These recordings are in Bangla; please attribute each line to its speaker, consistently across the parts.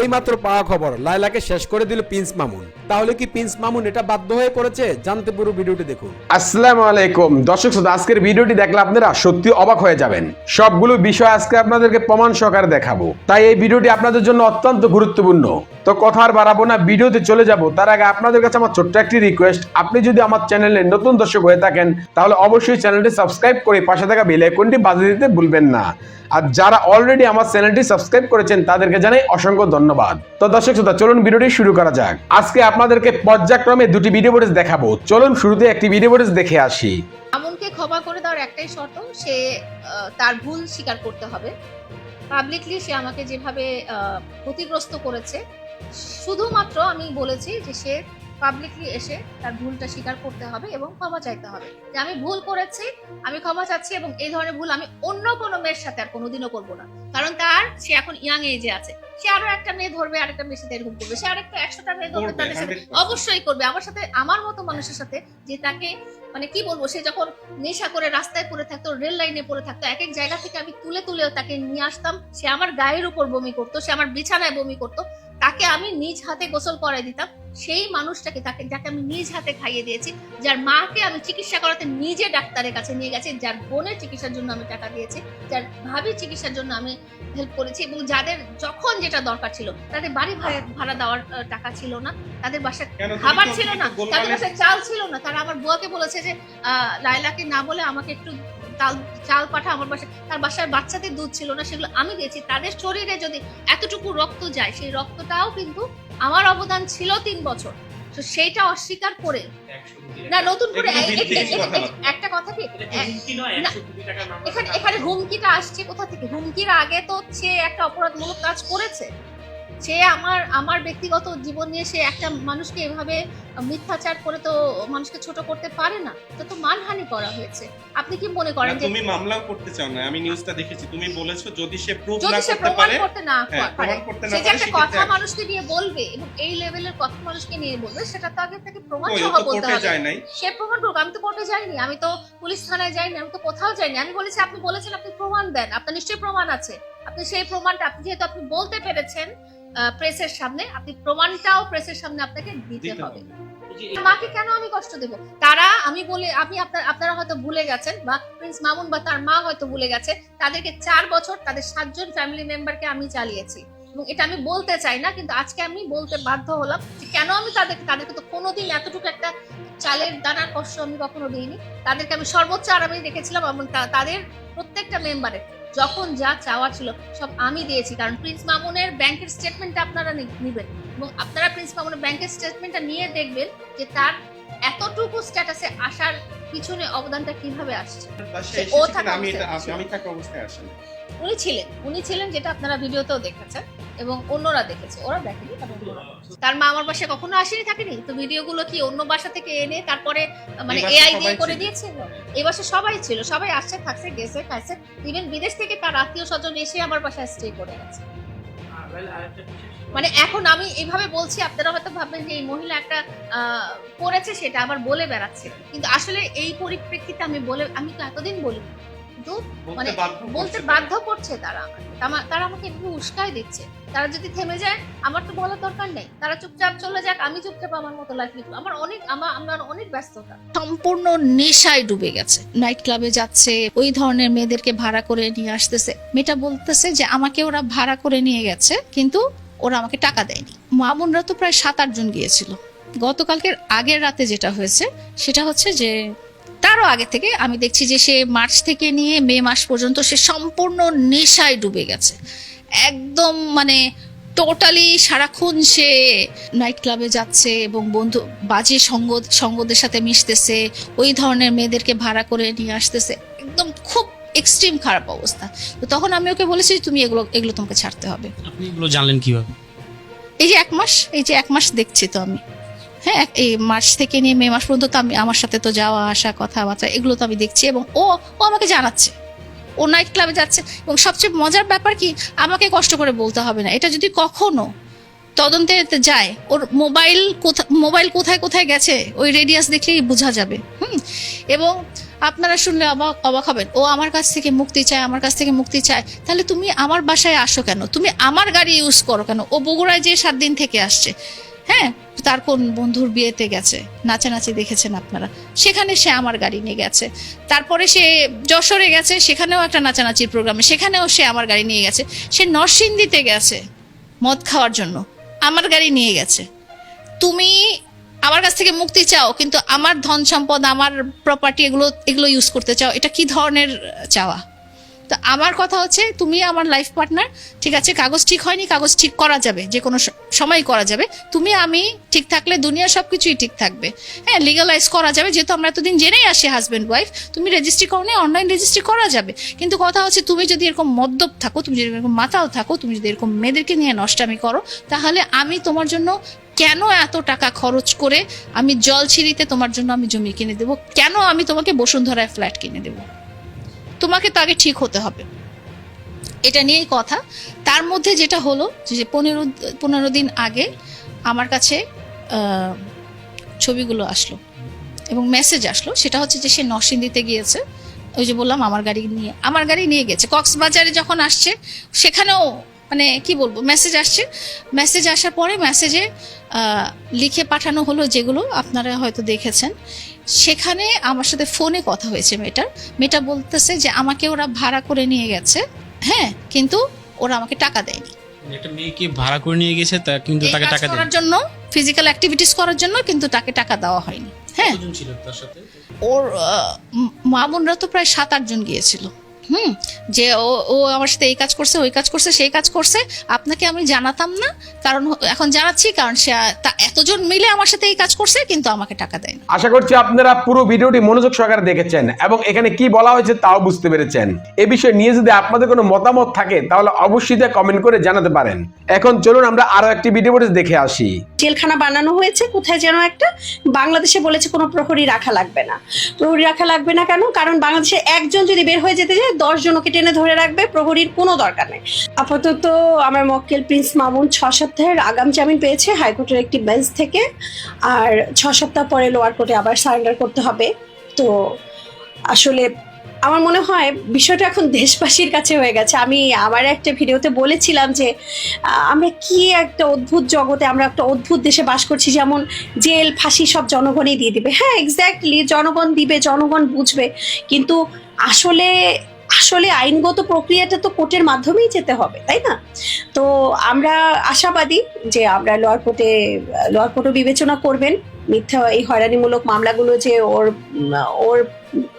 Speaker 1: এই মাত্র পাওয়া খবর। লাইলাকে শেষ করে দিল প্রিন্স মামুন। তাহলে কি প্রিন্স মামুন এটা বাধ্য হয়ে করেছে? জানতে পুরো ভিডিওটি দেখুন।
Speaker 2: আসসালামু আলাইকুম। দর্শক শ্রোতা, আজকের ভিডিওটি দেখলে আপনারা সত্যি অবাক হয়ে যাবেন। সবগুলো বিষয় আজকে আপনাদেরকে প্রমাণ সহকারে দেখাবো। তাই এই ভিডিওটি আপনাদের জন্য অত্যন্ত গুরুত্বপূর্ণ। তো কথা আর বাড়াবো না, ভিডিওতে চলে যাব। তার আগে আপনাদের কাছে আমার ছোট্ট একটি রিকোয়েস্ট আপনি যদি আমার চ্যানেলে নতুন দর্শক হয়ে থাকেন, তাহলে অবশ্যই চ্যানেলটি সাবস্ক্রাইব করে পাশে থাকা বেল আইকনটি বাজিয়ে দিতে ভুলবেন না। আর যারা অলরেডি আমার চ্যানেলটি সাবস্ক্রাইব করেছেন, তাদেরকে জানাই অসংখ্য ধন্যবাদ। তো দর্শক শ্রোতা, চলুন ভিডিওটি শুরু করা যাক। আজকে আপনাদেরকে পর্যায়ক্রমে দুটি ভিডিও ফুটেজ দেখাবো। চলুন শুরুতে একটি ভিডিও ফুটেজ দেখে আসি।
Speaker 3: আমনকে ক্ষমা করে দেওয়ার একটাই শর্ত, সে তার ভুল স্বীকার করতে হবে। পাবলিকলি সে আমাকে যেভাবে ক্ষতিগ্রস্ত করেছে শুধুমাত্র আমি বলেছি যে সে পাবলিকলি এসে তার ভুলটা স্বীকার করতে হবে এবং ক্ষমা চাইতে হবে। যে আমি ভুল করেছি আমি ক্ষমা চাচ্ছি এবং এই ধরনের ভুল আমি অন্য কোনো মেয়ের সাথে আর কোনোদিনও করব না। কারণ তার সে এখন ইয়াং এজে আছে। সে আরও একটা মেয়ে ধরবে আরেকটা মেয়ের সাথে এরকম করবে। সে আরেকটা একশোটা মেয়ে ধরবে তাদের সাথে অবশ্যই করবে। আমার সাথে আমার মতো মানুষের সাথে যে তাকে মানে কি বলব সে যখন নেশা করে রাস্তায় পড়ে থাকতো রেল লাইনে পড়ে থাকতো এক এক জায়গা থেকে আমি তুলে তুলেও তাকে নিয়ে আসতাম। সে আমার গায়ের উপর বমি করতো সে আমার বিছানায় বমি করতো। তাকে আমি নিজ হাতে গোসল করাই দিতাম সেই মানুষটাকে তাকে যাকে আমি নিজ হাতে খাইয়ে দিয়েছি যার মাকে আমি চিকিৎসা করাতে নিজে ডাক্তারের কাছে নিয়ে গেছি যার বোনের চিকিৎসার জন্য আমি টাকা দিয়েছি যার ভাবি চিকিৎসার জন্য আমি হেল্প করেছি এবং যাদের যখন যেটা দরকার ছিল তাদের বাড়ি ভাড়া দেওয়ার টাকা ছিল না তাদের বাসায় খাবার ছিল না তাদের বাসায় চাল ছিল না তারা আমার বুয়াকে বলেছে যে আহ, লাইলাকে না বলে আমাকে একটু চাল চাল পাঠা আমার বাসায় তার বাসায় বাচ্চাদের দুধ ছিল না সেগুলো আমি দিয়েছি। তাদের শরীরে যদি এতটুকু রক্ত যায় সেই রক্তটাও কিন্তু আমার অবদান ছিল তিন বছর। তো সেইটা অস্বীকার করে না নতুন করে। একটা কথা কি?
Speaker 4: এটা
Speaker 3: এক-
Speaker 4: হুমকি নয়,
Speaker 3: না,
Speaker 4: 100 কোটি টাকার মামলা
Speaker 3: এখানে এখানে হুমকিটা আসছে কোথা থেকে? হুমকির আগে তো সে একটা অপরাধমূলক কাজ করেছে। সে আমার আমার ব্যক্তিগত জীবন নিয়ে সে একটা মানুষকে এভাবে মিথ্যাচার করে তো মানুষকে ছোট করতে পারে না। এটা তো মানহানি করা হয়েছে। আপনি কি মনে করেন যে
Speaker 5: তুমি মামলাও করতে চাও না আমি নিউজটা দেখেছি। তুমি বলেছ যদি সে প্রুফ না করতে
Speaker 3: প্রমাণ
Speaker 5: পারে
Speaker 3: করতে না
Speaker 5: হ্যাঁ,
Speaker 3: পারে সে যে একটা কথা মানুষকে নিয়ে বলবে এবং এই লেভেলের কথা মানুষকে নিয়ে বলবে সেটা তো আগে তাকে প্রমাণ সহ বলতে হবে। সে প্রমাণ করুক আমি তো কোর্টে যাইনি আমি তো পুলিশ থানায় যাইনি আমি তো কোথাও যাইনি। আমি বলেছি আপনি বলেছেন আপনি প্রমাণ দেন আপনার নিশ্চয়ই প্রমাণ আছে। আপনি সেই প্রমাণটা আপনি যেহেতু আপনি বলতে পেরেছেন প্রেসের সামনে আপনি প্রমাণটাও প্রেসের সামনে আপনাকে দিতে হবে। মাকে কেন আমি কষ্ট দেব? তারা আমি বলে আপনি আপনার আপনারা হয়তো ভুলে গেছেন বা প্রিন্স মামুন বা তার মা হয়তো ভুলে গেছে তাদেরকে চার বছর তাদের সাতজন ফ্যামিলি মেম্বারকে আমি চালিয়েছি। এবং এটা আমি বলতে চাই না কিন্তু আজকে আমি বলতে বাধ্য হলাম যে কেন আমি তাদেরকে তাদেরকে তো কোনোদিন এতটুকু একটা চালের দানার কষ্ট আমি কখনো দিইনি। তাদেরকে আমি সর্বোচ্চ আরামে রেখেছিলাম এবং তা- তাদের প্রত্যেকটা মেম্বারের যখন যা চাওয়া ছিল সব আমি দিয়েছি। কারণ প্রিন্স মামুনের ব্যাংকের স্টেটমেন্টটা আপনারা নেবেন। এবং আপনারা প্রিন্স মামুনের ব্যাংকের স্টেটমেন্টটা নিয়ে দেখবেন যে তার এতটুকু স্ট্যাটাসে আসার পিছনে অবদানটা কীভাবে আসছে। ও থাকা।
Speaker 5: আমি থাকা অবস্থায় আসেন।
Speaker 3: উনি ছিলেন উনি ছিলেন যেটা আপনারা ভিডিওতেও দেখেছেন। এবং অন্যরা দেখেছে। ওরা দেখেনি তবে তার মা আমার বাসায় কখনো আসেনি থাকেনি? তো ভিডিওগুলো কি অন্য বাসা থেকে এনে তারপরে মানে এআই দিয়ে করে দিয়েছে? এই বাসায় সবাই ছিল সবাই আসছে থাকছে গেছে খাইছে। ইভেন বিদেশ থেকে তার আত্মীয় স্বজন এসে আমার বাসায় স্টে করে গেছে। মানে এখন আমি এইভাবে বলছি আপনারা হয়তো ভাববেন যে এই মহিলা একটা করেছে সেটা আবার বলে বেড়াচ্ছে। কিন্তু আসলে এই পরিপ্রেক্ষিতে আমি বলে আমি তো এতদিন বলি কিন্তু মানে বলতে বাধ্য করছে তারা আমাকে। তারা আমাকে একটু উস্কায় দিচ্ছে। তারা যদি থেমে যায় আমার তো বলার দরকার নেই। তারা চুপচাপ চলে যাক আমি চুপচাপ আমার মতো লাইফ লিখব আমার অনেক আমার আমার অনেক ব্যস্ততা।
Speaker 6: সম্পূর্ণ নেশায় ডুবে গেছে। নাইট ক্লাবে যাচ্ছে ওই ধরনের মেয়েদেরকে ভাড়া করে নিয়ে আসতেছে। মেয়েটা বলতেছে যে আমাকে ওরা ভাড়া করে নিয়ে গেছে কিন্তু ওরা আমাকে টাকা দেয়নি। মামুনরা তো প্রায় সাত আটজন গিয়েছিল। গতকালকের আগের রাতে যেটা হয়েছে সেটা হচ্ছে যে তারও আগে থেকে আমি দেখছি যে সে মার্চ থেকে নিয়ে মে মাস পর্যন্ত সে সম্পূর্ণ নেশায় ডুবে গেছে। একদম মানে টোটালি সারাক্ষণ সে নাইট ক্লাবে যাচ্ছে এবং বন্ধু বাজে সঙ্গ সঙ্গদের সাথে মিশতেছে ওই ধরনের মেয়েদেরকে ভাড়া করে নিয়ে আসতেছে। একদম খুব এক্সট্রিম খারাপ অবস্থা। তো তখন আমি ওকে বলেছি তুমি এগুলো এগুলো তোমাকে ছাড়তে হবে।
Speaker 7: আপনি এগুলো জানলেন কীভাবে?
Speaker 6: এই যে এক মাস এই যে এক মাস দেখছি তো আমি। হ্যাঁ এই মার্চ থেকে নিয়ে মে মাস পর্যন্ত তো আমি আমার সাথে তো যাওয়া, আসা, কথাবার্তা, এগুলো তো আমি দেখছি এবং ও ও আমাকে জানাচ্ছে। ও নাইট ক্লাবে যাচ্ছে এবং সবচেয়ে মজার ব্যাপার কি, আমাকে কষ্ট করে বলতে হবে না। এটা যদি কখনো তদন্তে যায়, ওর মোবাইল কোথা, মোবাইল কোথায় কোথায় গেছে, ওই রেডিয়াস দেখলেই বোঝা যাবে। হুম? এবং আপনারা শুনলে অবাক অবাক হবেন, ও আমার কাছ থেকে মুক্তি চায়, আমার কাছ থেকে মুক্তি চায়। তাহলে তুমি আমার বাসায় আসো কেন? তুমি আমার গাড়ি ইউজ করো কেন? ও বগুড়ায় যে সাত দিন থেকে আসছে। হ্যাঁ তার কোন বন্ধুর বিয়েতে গেছে, নাচানাচি দেখেছেন আপনারা? সেখানে সে আমার গাড়ি নিয়ে গেছে। তারপরে সে যশোরে গেছে, সেখানেও একটা নাচানাচির প্রোগ্রামে সেখানেও সে আমার গাড়ি নিয়ে গেছে। সে নরসিংদীতে গেছে মদ খাওয়ার জন্য, আমার গাড়ি নিয়ে গেছে। তুমি আমার কাছ থেকে মুক্তি চাও, কিন্তু আমার ধন সম্পদ, আমার প্রপার্টি এগুলো এগুলো ইউজ করতে চাও, এটা কি ধরনের চাওয়া? তো আমার কথা হচ্ছে, তুমি আমার লাইফ পার্টনার ঠিক আছে, কাগজ ঠিক হয়নি, কাগজ ঠিক করা যাবে, যে কোনো সময় করা যাবে। তুমি, আমি ঠিক থাকলে দুনিয়া সব কিছুই ঠিক থাকবে। হ্যাঁ লিগালাইজ করা যাবে, যেহেতু আমরা এতদিন জেনেই আসি হাজব্যান্ড ওয়াইফ তুমি রেজিস্ট্রি করো না অনলাইন রেজিস্ট্রি করা যাবে। কিন্তু কথা হচ্ছে, তুমি যদি এরকম মদ্যপ থাকো, তুমি যদি এরকম মাতাও থাকো, তুমি যদি এরকম মেয়েদেরকে নিয়ে নষ্টামি করো, তাহলে আমি তোমার জন্য কেন এত টাকা খরচ করে আমি জল ছিঁড়িতে তোমার জন্য আমি জমি কিনে দেবো? কেন আমি তোমাকে বসুন্ধরায় ফ্ল্যাট কিনে দেবো? তোমাকে তো আগে ঠিক হতে হবে। এটা নিয়েই কথা। তার মধ্যে যেটা হলো যে পনেরো পনেরো দিন আগে আমার কাছে ছবিগুলো আসলো এবং মেসেজ আসলো। সেটা হচ্ছে যে, সে নরসিংদীতে গিয়েছে। ওই যে বললাম, আমার গাড়ি নিয়ে, আমার গাড়ি নিয়ে গেছে। কক্সবাজারে যখন আসছে, সেখানেও মানে কি বলব মেসেজ আসছে। মেসেজ আসার পরে মেসেজে লিখে পাঠানো হলো যেগুলো আপনারা হয়তো দেখেছেন। সেখানে আমার সাথে ফোনে কথা হয়েছে মেয়েটার। মেয়েটা বলতেছে যে আমাকে ওরা ভাড়া করে নিয়ে গেছে। হ্যাঁ কিন্তু ওরা আমাকে টাকা দেয়নি।
Speaker 7: একটা মেয়েকে ভাড়া করে নিয়ে গেছে তা কিন্তু তাকে টাকা
Speaker 6: করার জন্য ফিজিক্যাল অ্যাক্টিভিটিস করার জন্য কিন্তু তাকে টাকা দেওয়া হয়নি। হ্যাঁ।
Speaker 7: ছিল তার সাথে?
Speaker 6: ওর মামুনরা তো প্রায় সাত আটজন গিয়েছিল। হুম যে ও ও আমার সাথে এই কাজ করছে ওই কাজ করছে সেই কাজ করছে আপনাকে আমি জানাতাম না কারণ এখন জানাচ্ছি কারণ সে তা এতজন মিলে আমার সাথে এই কাজ করছে কিন্তু আমাকে টাকা দেয় না।
Speaker 2: আশা করছি আপনারা পুরো ভিডিওটি মনোযোগ সহকারে দেখেছেন এবং এখানে কি বলা হয়েছে তাও বুঝতে পেরেছেন। এ বিষয়ে নিয়ে যদি আপনাদের কোনো মতামত থাকে তাহলে অবশ্যই তা কমেন্ট করে জানাতে পারেন। এখন চলুন আমরা আরও একটি ভিডিও ফুটেজ দেখে আসি।
Speaker 8: জেলখানা বানানো হয়েছে কোথায় যেন একটা বাংলাদেশে বলেছে কোনো প্রহরী রাখা লাগবে না। প্রহরী রাখা লাগবে না কেন? কারণ বাংলাদেশে একজন যদি বের হয়ে যেতে যায় দশ জনকে টেনে ধরে রাখবে, প্রহরীর কোনো দরকার নেই। আপাতত আমার মক্কেল প্রিন্স মামুন ছ সপ্তাহের আগাম জামিন পেয়েছে, হাইকোর্টের একটি বেঞ্চ থেকে, আর ছ সপ্তাহ পরে লোয়ার কোর্টে আবার সারেন্ডার করতে হবে। তো আসলে আমার মনে হয় বিষয়টা এখন দেশবাসীর কাছে হয়ে গেছে। আমি আমার একটা ভিডিওতে বলেছিলাম যে আমরা কি একটা অদ্ভুত জগতে, আমরা একটা অদ্ভুত দেশে বাস করছি, যেমন জেল, ফাঁসি সব জনগণই দিয়ে দিবে। হ্যাঁ এক্স্যাক্টলি জনগণ দিবে, জনগণ বুঝবে। কিন্তু আসলে আসলে আইনগত প্রক্রিয়াটা তো কোর্টের মাধ্যমেই যেতে হবে তাই না? তো আমরা আশাবাদী যে আমরা লোয়ার কোর্টে লোয়ার কোর্টও বিবেচনা করবেন। মিথ্যা এই হয়রানিমূলক মামলাগুলো যে ওর ওর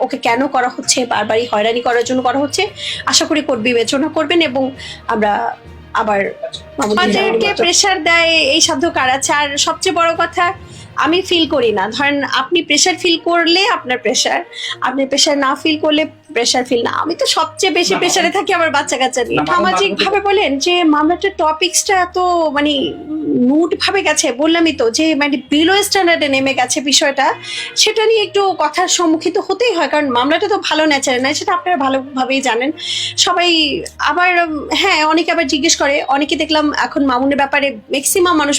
Speaker 8: ওকে কেন করা হচ্ছে বারবারই হয়রানি করার জন্য করা হচ্ছে আশা করি কোর্ট বিবেচনা করবেন এবং আমরা আবার আমাদেরকে প্রেশার দেয় এই সাধ্য কার আছে। আর সবচেয়ে বড় কথা আমি ফিল করি না। ধরেন আপনি প্রেশার ফিল করলে আপনার প্রেশার আপনি প্রেশার না ফিল করলে প্রেশার ফিল না। আমি তো সবচেয়ে বেশি প্রেশারে থাকি আমার বাচ্চা কাচ্চা নিয়ে সামাজিক ভাবে বলেন যে মামলাটার টপিকসটা এত মানে নুট ভাবে গেছে বললামই তো যে মানে বিলো স্ট্যান্ডার্ডে নেমে গেছে বিষয়টা সেটা নিয়ে একটু কথার সম্মুখীন হতেই হয় কারণ মামলাটা তো ভালো ন্যাচারে নয় সেটা আপনারা ভালোভাবেই জানেন। সবাই আবার হ্যাঁ অনেকে আবার জিজ্ঞেস করে অনেকে দেখলাম এখন মামুনের ব্যাপারে ম্যাক্সিমাম মানুষ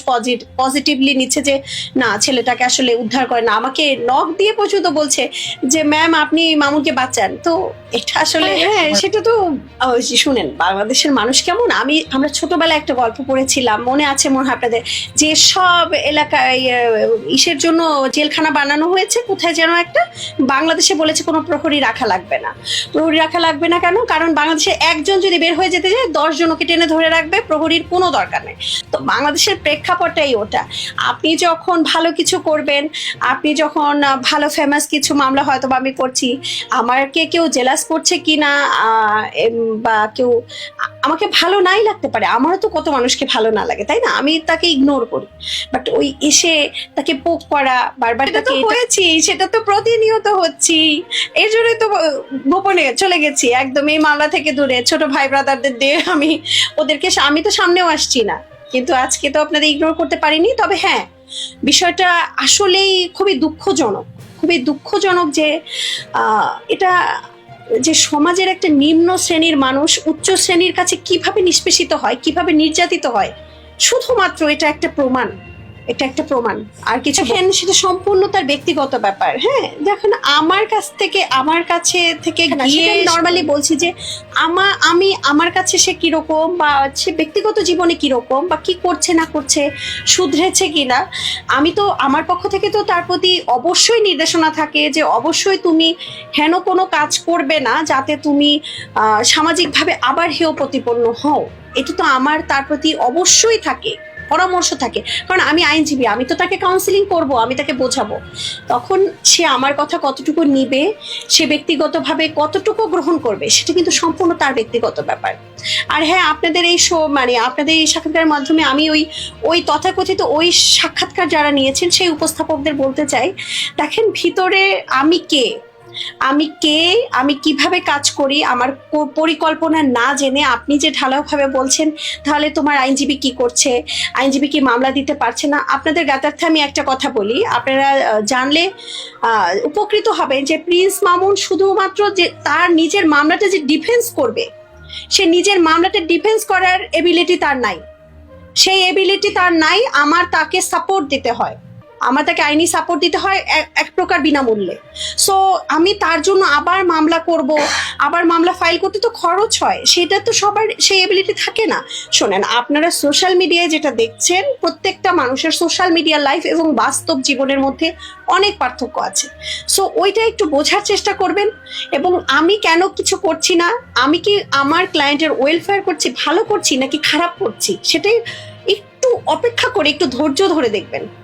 Speaker 8: পজিটিভলি নিচ্ছে যে না ছেলেটাকে আসলে উদ্ধার করে না। আমাকে নখ দিয়ে পর্যন্ত বলছে যে ম্যাম আপনি মামুনকে বাঁচান। তো এটা আসলে হ্যাঁ সেটা তো শুনেন বাংলাদেশের মানুষ কেমন? আমি আমরা ছোটবেলায় একটা গল্প পড়েছিলাম মনে আছে মনে হয় আপনাদের যে সব এলাকায় ইসের জন্য জেলখানা বানানো হয়েছে কোথায় যেন একটা বাংলাদেশে বলেছে কোনো প্রহরী রাখা লাগবে না। প্রহরী রাখা লাগবে না কেন? কারণ বাংলাদেশে একজন যদি বের হয়ে যেতে যায় দশ জনকে টেনে ধরে রাখবে প্রহরীর কোনো দরকার নেই। তো বাংলাদেশের প্রেক্ষাপটটাই ওটা। আপনি যখন ভালো কিছু করবেন আপনি যখন ভালো ফেমাস কিছু মামলা হয়তো বা আমি করছি আমাকে কেউ জেলাস করছে কি না বা কেউ আমাকে ভালো নাই লাগতে পারে আমারও তো কত মানুষকে ভালো না লাগে তাই না? আমি তাকে ইগনোর করি। বাট ওই এসে তাকে পোক করা বারবার তাকে হয়েছি সেটা তো প্রতিনিয়ত হচ্ছি। এর জন্যই তো গোপনে চলে গেছি একদম এই মামলা থেকে দূরে ছোট ভাই ব্রাদারদের দিয়ে আমি ওদেরকে আমি তো সামনেও আসছি না। কিন্তু আজকে তো আপনাদের ইগনোর করতে পারিনি তবে হ্যাঁ বিষয়টা আসলেই খুবই দুঃখজনক খুবই দুঃখজনক যে আহ, এটা যে সমাজের একটা নিম্ন শ্রেণির মানুষ উচ্চ শ্রেণির কাছে কীভাবে নিষ্পেষিত হয়, কীভাবে নির্যাতিত হয়, শুধুমাত্র এটা একটা প্রমাণ। এটা একটা প্রমাণ। আর কিছু সেটা সম্পূর্ণ তার ব্যক্তিগত ব্যাপার হ্যাঁ? দেখেন আমার কাছ থেকে আমার কাছে থেকে গিয়ে নর্মালি বলছি যে আমা আমি আমার কাছে সে কীরকম বা সে ব্যক্তিগত জীবনে কীরকম বা কি করছে না করছে শুধরেছে কিনা আমি তো আমার পক্ষ থেকে তো তার প্রতি অবশ্যই নির্দেশনা থাকে যে অবশ্যই তুমি হেন কোনো কাজ করবে না যাতে তুমি সামাজিকভাবে আবার হেয় প্রতিপন্ন হও। এটা তো আমার তার প্রতি অবশ্যই থাকে। পরামর্শ থাকে। কারণ আমি আইনজীবী, আমি তো তাকে কাউন্সিলিং করব, আমি তাকে বোঝাবো। তখন সে আমার কথা কতটুকু নিবে, সে ব্যক্তিগতভাবে কতটুকু গ্রহণ করবে, সেটা কিন্তু সম্পূর্ণ তার ব্যক্তিগত ব্যাপার। আর হ্যাঁ আপনাদের এই শো মানে আপনাদের এই সাক্ষাৎকারের মাধ্যমে আমি ওই ওই তথাকথিত ওই সাক্ষাৎকার যারা নিয়েছেন, সেই উপস্থাপকদের বলতে চাই, দেখেন ভিতরে আমি কে? আমি কে, আমি কীভাবে কাজ করি, আমার পরিকল্পনা না জেনে আপনি যে ঢালাওভাবে বলছেন, তাহলে তোমার আইনজীবী কি করছে? আইনজীবী কি মামলা দিতে পারছে না? আপনাদের জ্ঞাতার্থে আমি একটা কথা বলি, আপনারা জানলে উপকৃত হবেন যে প্রিন্স মামুন শুধুমাত্র যে তার নিজের মামলাটা যে ডিফেন্স করবে, সে নিজের মামলাটা ডিফেন্স করার এবিলিটি তার নাই। সেই এবিলিটি তার নাই, আমার তাকে সাপোর্ট দিতে হয়। আমার তাকে আইনি সাপোর্ট দিতে হয় এক- প্রকার বিনামূল্যে। সো আমি তার জন্য আবার মামলা করব, আবার মামলা ফাইল করতে তো খরচ হয়, সেটা তো সবার, সেই এবিলিটি থাকে না। শোনেন, আপনারা সোশ্যাল মিডিয়ায় যেটা দেখছেন, প্রত্যেকটা মানুষের সোশ্যাল মিডিয়া লাইফ এবং বাস্তব জীবনের মধ্যে অনেক পার্থক্য আছে। সো ওইটা একটু বোঝার চেষ্টা করবেন, এবং আমি কেন কিছু করছি না? আমি কি আমার ক্লায়েন্টের ওয়েলফেয়ার করছি, ভালো করছি, নাকি খারাপ করছি? সেটাই একটু অপেক্ষা করে, একটু ধৈর্য ধরে দেখবেন।